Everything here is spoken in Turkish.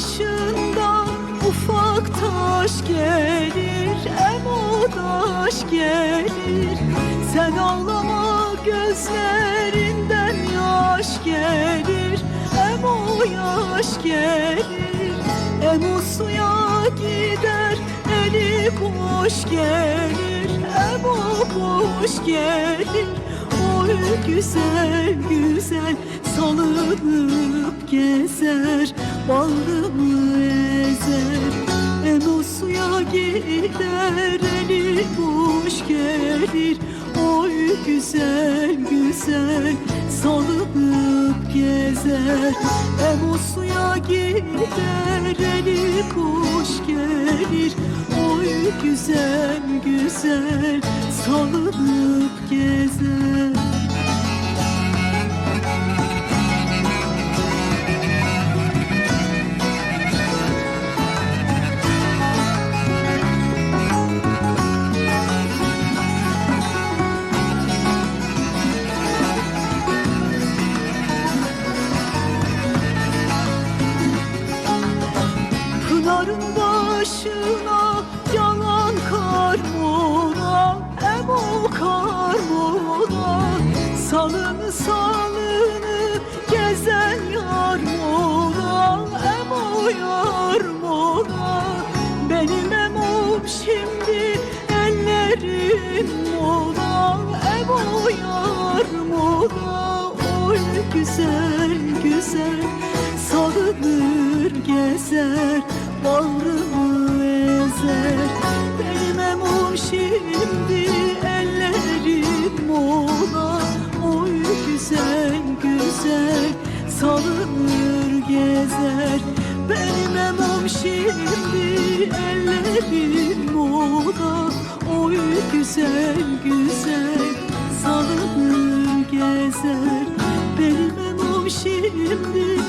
başında ufak taş gelir Em o taş gelir. Sen ağlama gözlerinden yaş gelir Em o yaş gelir. Em o suya gider Eli koş gelir Em o koş gelir. Oy güzel güzel salınıp gezer Bağrımı ezer. Hem o suya gider eli boş gelir. Oy güzel güzel salınıp gezer. Hem o suya gider eli boş gelir. Oy güzel güzel salınıp gezer başına yalan karmona Hem o karmona Salını salını gezen yarmona Hem o yarmona Benim emom şimdi ellerim mola Hem o yarmona Oy güzel güzel salınır gezer Bağrımı ezer Benim emom şimdi ellerim mola Oy güzel güzel salınır gezer Benim emom şimdi ellerim mola Oy güzel güzel salınır gezer Benim emom şimdi